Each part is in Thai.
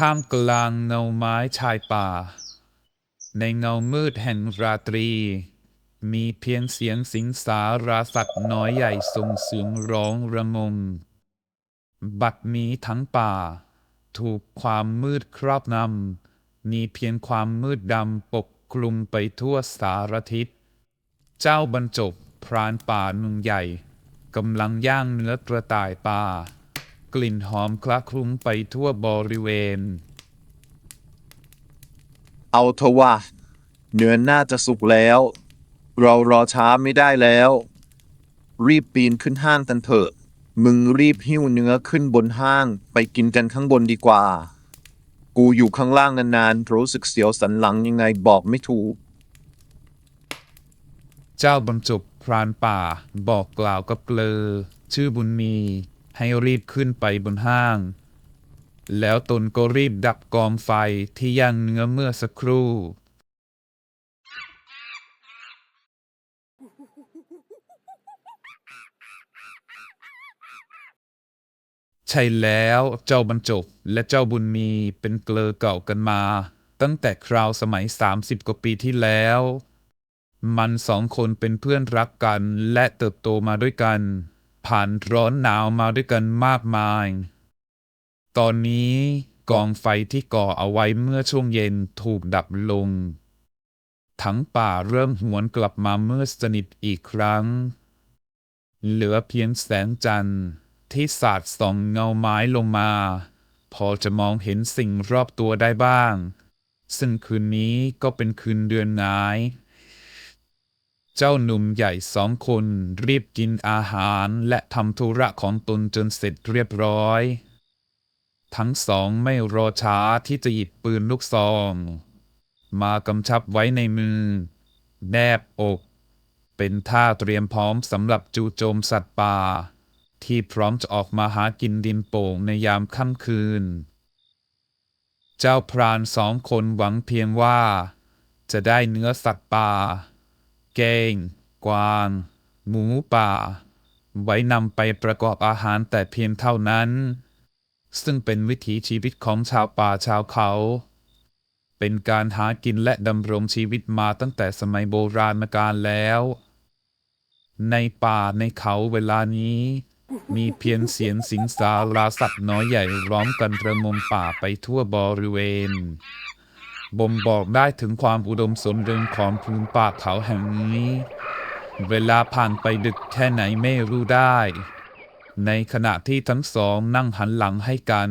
ท่ามกลางเงาไม้ชายป่า ในเงามืดแห่งราตรี มีเพียงเสียงสิงสาราสัตว์น้อยใหญ่ส่งเสียงร้องระงมบัดนี้ทั้งป่า ถูกความมืดครอบงำมีเพียงความมืดดำปกคลุมไปทั่วสารทิศ เจ้าบรรจบพรานป่าหนุ่มใหญ่กำลังย่างเนื้อกระต่ายป่า กลิ่นหอมคละคลุ้งไปทั่วบริเวณ เอาเถอะว่าเนื้อน่าจะสุกแล้ว เรารอช้าไม่ได้แล้ว รีบปีนขึ้นห้างกันเถอะ มึงรีบหิ้วเนื้อขึ้นบนห้างไปกินกันข้างบนดีกว่า กูอยู่ข้างล่างนานๆรู้สึกเสียวสันหลังยังไงบอกไม่ถูก เจ้าบรรจบพรานป่าบอกกล่าวกับเกลอชื่อบุญมี ให้รีบขึ้นไปบนห้าง แล้วตนก็รีบดับกองไฟที่ย่างเนื้อเมื่อสักครู่ ใช่แล้วเจ้าบรรจบและเจ้าบุญมีเป็นเกลอเก่ากันมา ตั้งแต่คราวสมัย 30 กว่าปีที่แล้ว มันสองคนเป็นเพื่อนรักกันและเติบโตมาด้วยกัน ผ่านร้อนหนาวมาด้วยกันมากมาย ตอนนี้กองไฟที่ก่อเอาไว้เมื่อช่วงเย็นถูกดับลง ทั้งป่าเริ่มหวนกลับมาเมืดสนิทอีกครั้ง เหลือเพียงแสงจันทร์ที่สาดส่องเงาไม้ลงมา พอจะมองเห็นสิ่งรอบตัวได้บ้าง ซึ่งคืนนี้ก็เป็นคืนเดือนงาย เจ้าหนุ่มใหญ่สองคนรีบกินอาหารและทำธุระของตนจนเสร็จเรียบร้อย ทั้งสองไม่รอช้าที่จะหยิบปืนลูกซอง มากำชับไว้ในมือ แนบอก เป็นท่าเตรียมพร้อมสำหรับจู่โจมสัตว์ป่า ที่พร้อมจะออกมาหากินดินโป่งในยามค่ำคืน เจ้าพรานสองคนหวังเพียงว่า จะได้เนื้อสัตว์ป่า เก้งกวาง หมูป่า ไว้นำไปประกอบอาหารแต่เพียงเท่านั้น ซึ่งเป็นวิถีชีวิตของชาวป่าชาวเขา เป็นการหากินและดำรงชีวิตมาตั้งแต่สมัยโบราณมากาลแล้ว ในป่าในเขาเวลานี้ มีเพียงเสียงสิงสาราสัตว์น้อยใหญ่ร้อมกันระมมป่าไปทั่วบริเวณ บ่งบอกได้ถึงความอุดมสมบูรณ์ของพื้นป่าเขาแห่งนี้ เวลาผ่านไปดึกแค่ไหนไม่รู้ได้ ในขณะที่ทั้งสองนั่งหันหลังให้กัน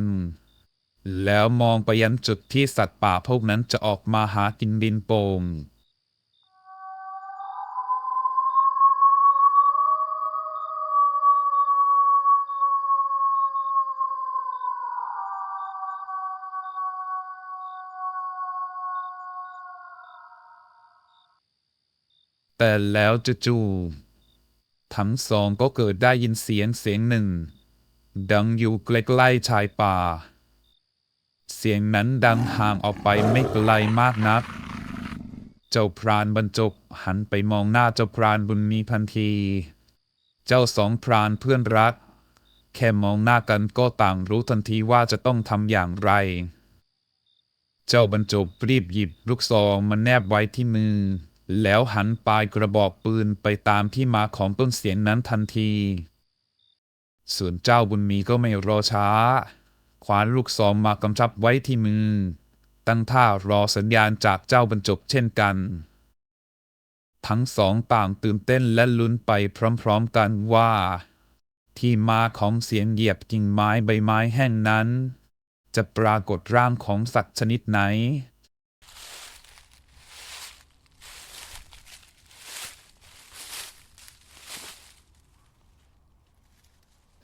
แล้วมองไปยังจุดที่สัตว์ป่าพวกนั้นจะออกมาหากินดินโป่ง แต่แล้วจู่ๆทั้งสองก็เกิดได้ยินเสียงเสียงหนึ่ง ดังอยู่ใกล้ๆชายป่า เสียงนั้นดังห่างออกไปไม่ไกลมากนัก เจ้าพรานบรรจบหันไปมองหน้าเจ้าพรานบุญมีพันที เจ้าสองพรานเพื่อนรัก แค่มองหน้ากันก็ต่างรู้ทันทีว่าจะต้องทำอย่างไรเจ้าบรรจบรีบหยิบลูกซองมาแนบไว้ที่มือ แล้วหันปลายกระบอกปืนไปตามที่มาของต้นเสียงนั้นทันที ส่วนเจ้าบุญมีก็ไม่รอช้าคว้าลูกซองมากำชับไว้ที่มือ ตั้งท่ารอสัญญาณจากเจ้าบรรจบเช่นกัน ทั้งสองต่างตื่นเต้นและลุ้นไปพร้อมๆกันว่า ที่มาของเสียงเหยียบกิ่งไม้ใบไม้แห้งนั้น จะปรากฏร่างของสัตว์ชนิดไหน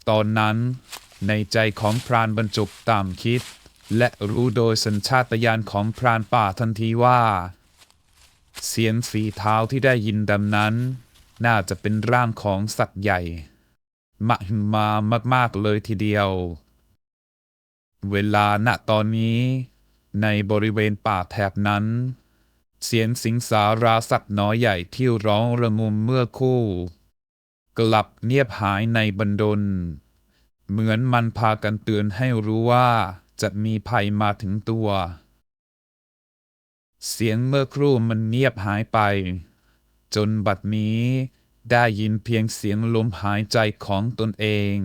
ตอนนั้น ในใจของพรานบรรจุตามคิด และรู้โดยสัญชาตญาณของพรานป่าทันทีว่า เสียงฝีเท้าที่ได้ยินดำนั้น น่าจะเป็นร่างของสัตว์ใหญ่มหึมามากๆเลยทีเดียว เวลาณตอนนี้ในบริเวณป่าแถบนั้น เสียงสิงสาราสัตว์น้อยใหญ่ที่ร้องระมุมเมื่อคู่ กลับเงียบหายในบันดล เหมือนมันพากันเตือนให้รู้ว่า จะมีภัยมาถึงตัว เสียงเมื่อครู่มันเงียบหายไป จนบัดนี้ได้ยินเพียงเสียงลมหายใจของตนเอง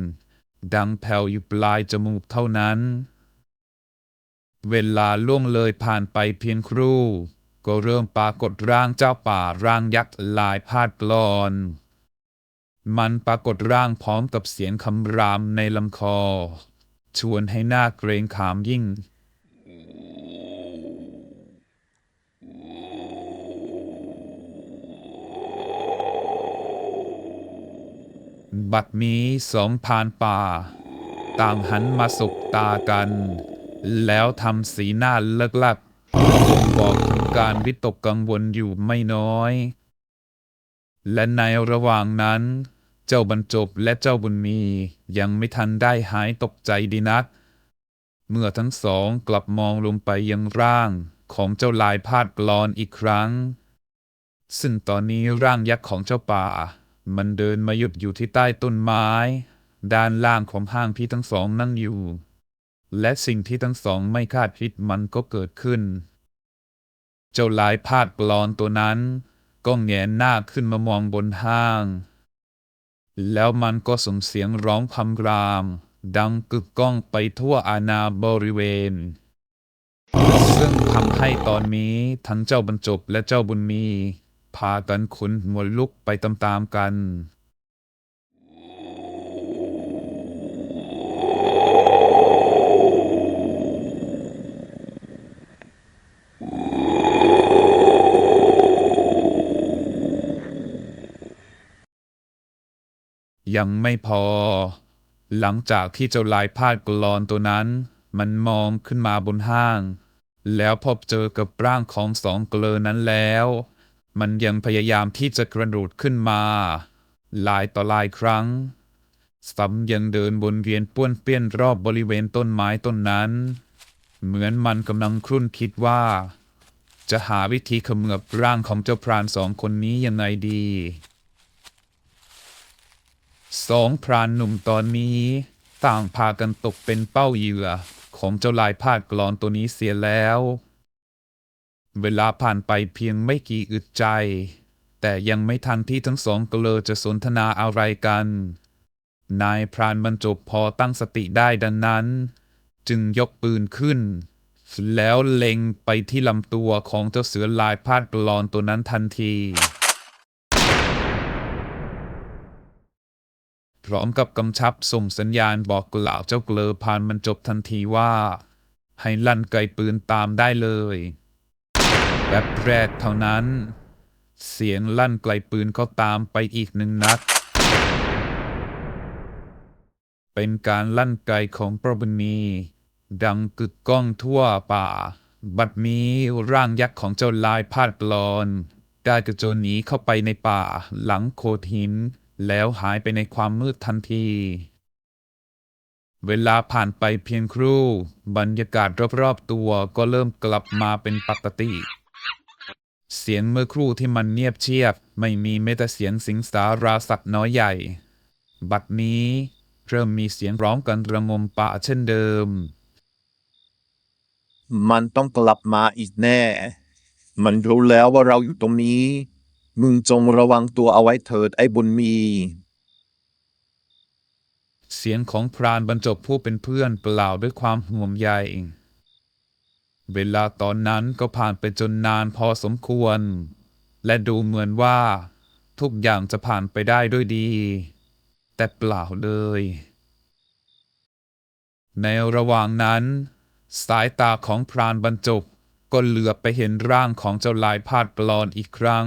ดังแผ่วอยู่ปลายจมูกเท่านั้น เวลาล่วงเลยผ่านไปเพียงครู่ ก็เริ่มปรากฏร่างเจ้าป่าร่างยักษ์ลายพาดกลอน มันปรากฏร่างพร้อมกับเสียงคำรามในลำคอ ชวนให้หน้าเกรงขามยิ่ง บัดนี้สองพานป่า ต่างหันมาสบตากัน แล้วทำสีหน้าเลิกลักบ่งบอกถึงการวิตกกังวลอยู่ไม่น้อย และในระหว่างนั้น เจ้าบรรจบและเจ้าบุญมียังไม่ทันได้หายตกใจดีนัก เมื่อทั้งสองกลับมองลงไปยังร่างของเจ้าลายพาดกลอนอีกครั้ง ซึ่งตอนนี้ร่างยักษ์ของเจ้าป่า มันเดินมาหยุดอยู่ที่ใต้ต้นไม้ ด้านล่างของห้างที่ทั้งสองนั่งอยู่ และสิ่งที่ทั้งสองไม่คาดคิดมันก็เกิดขึ้น เจ้าลายพาดกลอนตัวนั้นก็แงนหน้าขึ้นมามองบนห้าง แล้วมันก็ส่งเสียงร้องคำราม ดังกึกก้องไปทั่วอาณาบริเวณ ซึ่งทำให้ตอนนี้ทั้งเจ้าบรรจบและเจ้าบุญมี พากันขนหัวลุกไปตามๆกัน ยังไม่พอ หลังจากที่เจ้าลายพาดกลอนตัวนั้น มันมองขึ้นมาบนห้าง แล้วพบเจอกับร่างของสองเกลอนั้นแล้ว มันยังพยายามที่จะกระโดดขึ้นมา หลายต่อหลายครั้งซ้ำยังเดินบนเวียนป้วนเปี้ยนรอบบริเวณต้นไม้ต้นนั้น เหมือนมันกำลังครุ่นคิดว่า จะหาวิธีขมือบร่างของเจ้าพรานสองคนนี้ยังไงดี สองพรานหนุ่มตอนนี้ต่างพากันตกเป็นเป้าเหยื่อของเจ้าลายพาดกลอนตัวนี้เสียแล้ว เวลาผ่านไปเพียงไม่กี่อึดใจ แต่ยังไม่ทันที่ทั้งสองเกลอจะสนทนาอะไรกัน นายพรานบรรจบพอตั้งสติได้ดังนั้น จึงยกปืนขึ้น แล้วเล็งไปที่ลำตัวของเจ้าเสือลายพาดกลอนตัวนั้นทันที พร้อมกับกำชับส่งสัญญาณบอกกล่าวเจ้าเกลอพานมันจบทันทีว่า ให้ลั่นไกปืนตามได้เลยแบบแรกเท่านั้น เสียงลั่นไกลปืนก็ตามไปอีกหนึ่งนัด เป็นการลั่นไกลของพระบุญมีดังกึกก้องทั่วป่า บัดนี้ร่างยักษ์ของเจ้าลายพาดกลอน ได้กระโจนหนีเข้าไปในป่าหลังโขดหิน แล้วหายไปในความมืดทันที เวลาผ่านไปเพียงครู่ บรรยากาศรอบๆตัวก็เริ่มกลับมาเป็นปกติ เสียงเมื่อครู่ที่มันเงียบเชียบ ไม่มีแม้แต่เสียงสิงสาราสัตว์น้อยใหญ่ บัดนี้เริ่มมีเสียงร้องกันระงมป่าเช่นเดิม มันต้องกลับมาอีกแน่ มันรู้แล้วว่าเราอยู่ตรงนี้ มึงจงระวังตัวเอาไว้เถิดไอ้บุญมี เสียงของพรานบรรจบผู้เป็นเพื่อนเปล่าด้วยความห่วงใยเวลาตอนนั้นก็ผ่านไปจนนานพอสมควร และดูเหมือนว่า ทุกอย่างจะผ่านไปได้ด้วยดี แต่เปล่าเลย ในระหว่างนั้น สายตาของพรานบรรจบก็เหลือบไปเห็นร่างของเจ้าลายพาดปลอนอีกครั้ง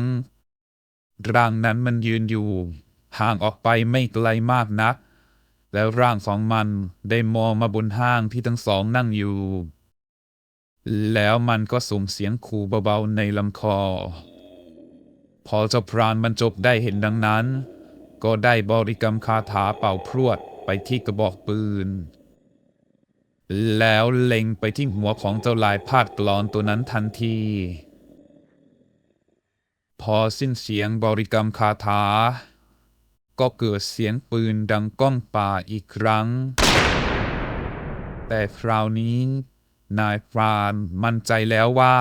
ร่างนั้นมันยืนอยู่ ห่างออกไปไม่ไกลมากนัก แล้วร่างของมันได้มองมาบนห้างที่ทั้งสองนั่งอยู่ แล้วมันก็ส่งเสียงขู่เบาๆในลำคอ พอเจ้าพรานบรรจบได้เห็นดังนั้น ก็ได้บริกรรมคาถาเป่าพรวดไปที่กระบอกปืน แล้วเล็งไปที่หัวของเจ้าลายพาดกลอนตัวนั้นทันที พอสิ้นเสียงบริกรรมคาถา ก็เกิดเสียงปืนดังก้องป่าอีกครั้ง แต่คราวนี้ นายพรานมั่นใจแล้วว่า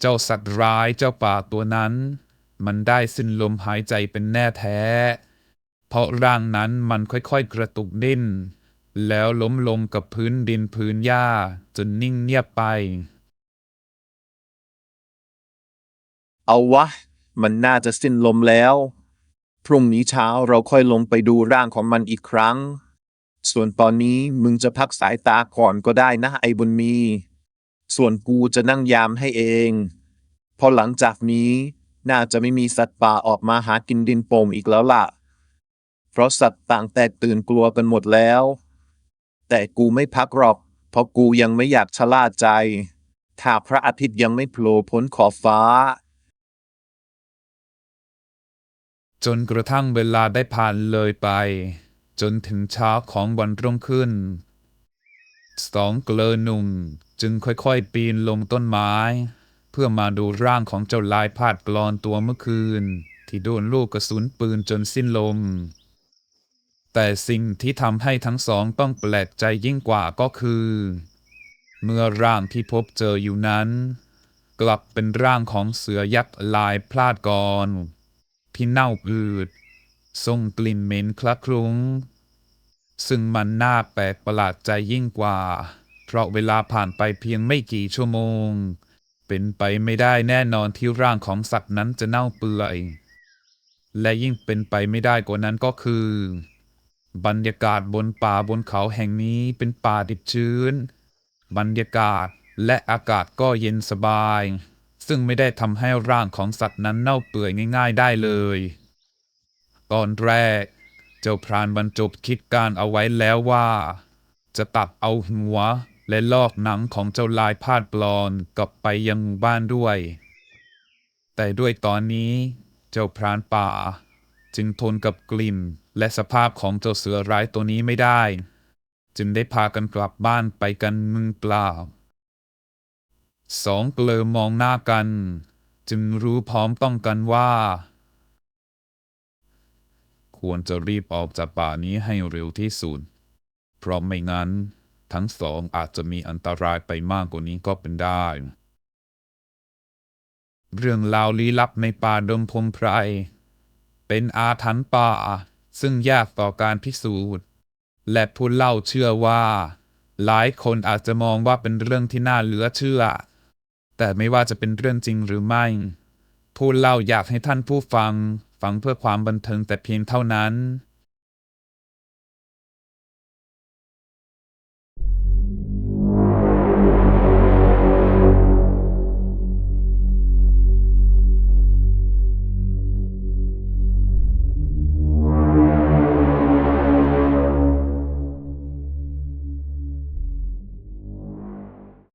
เจ้าสัตว์ร้ายเจ้าป่าตัวนั้น มันได้สิ้นลมหายใจเป็นแน่แท้ เพราะร่างนั้นมันค่อยๆกระตุกดิ้นแล้วล้มลงกับพื้นดินพื้นหญ้าจนนิ่งเงียบไป เอาวะ มันน่าจะสิ้นลมแล้ว พรุ่งนี้เช้าเราค่อยลงไปดูร่างของมันอีกครั้ง ส่วนตอนนี้มึงจะพักสายตาก่อนก็ได้นะไอ้บุญมี ส่วนกูจะนั่งยามให้เอง พอหลังจากนี้น่าจะไม่มีสัตว์ป่าออกมาหากินดินโป่งอีกแล้วล่ะ เพราะสัตว์ต่างแตกตื่นกลัวกันหมดแล้ว แต่กูไม่พักหรอก เพราะกูยังไม่อยากชะล่าใจ ถ้าพระอาทิตย์ยังไม่โผล่พ้นขอบฟ้า จนกระทั่งเวลาได้ผ่านเลยไป จนถึงเช้าของวันรุ่งขึ้น สองเกลอหนุ่มจึงค่อยๆปีนลงต้นไม้ เพื่อมาดูร่างของเจ้าลายพาดกลอนตัวเมื่อคืน ที่โดนลูกกระสุนปืนจนสิ้นลม แต่สิ่งที่ทำให้ทั้งสองต้องแปลกใจยิ่งกว่าก็คือ เมื่อร่างที่พบเจออยู่นั้น กลับเป็นร่างของเสือยักษ์ลายพลาดกร ที่เน่าอืดส่งกลิ่นเหม็นคละคลุ้ง ซึ่งมันน่าแปลกประหลาดใจยิ่งกว่า เพราะเวลาผ่านไปเพียงไม่กี่ชั่วโมง เป็นไปไม่ได้แน่นอนที่ร่างของสัตว์นั้นจะเน่าเปื่อย และยิ่งเป็นไปไม่ได้กว่านั้นก็คือ บรรยากาศบนป่าบนเขาแห่งนี้เป็นป่าดิบชื้น บรรยากาศและอากาศก็เย็นสบาย ซึ่งไม่ได้ทำให้ร่างของสัตว์นั้นเน่าเปื่อยง่ายๆได้เลย ตอนแรก เจ้าพรานบรรจบคิดการเอาไว้แล้วว่า จะตัดเอาหัวและลอกหนังของเจ้าลายพาดปลอนกลับไปยังบ้านด้วย แต่ด้วยตอนนี้ เจ้าพรานป่า จึงทนกับกลิ่นและสภาพของเจ้าเสือร้ายตัวนี้ไม่ได้ จึงได้พากันกลับบ้านไปกันมือเปล่า สองเกลอมองหน้ากัน จึงรู้พร้อมต้องกันว่า ควรจะรีบออกจากป่านี้ให้เร็วที่สุด เพราะไม่งั้น ทั้งสองอาจจะมีอันตรายไปมากกว่านี้ก็เป็นได้ เรื่องราวลี้ลับในป่าดงพงไพร เป็นอาถรรพ์ป่า ซึ่งยากต่อการพิสูจน์ และผู้เล่าเชื่อว่าหลายคนอาจจะมองว่าเป็นเรื่องที่น่าเหลือเชื่อ แต่ไม่ว่าจะเป็นเรื่องจริงหรือไม่ ผู้เล่าอยากให้ท่านผู้ฟังฟังเพื่อความบันเทิงแต่เพียงเท่านั้น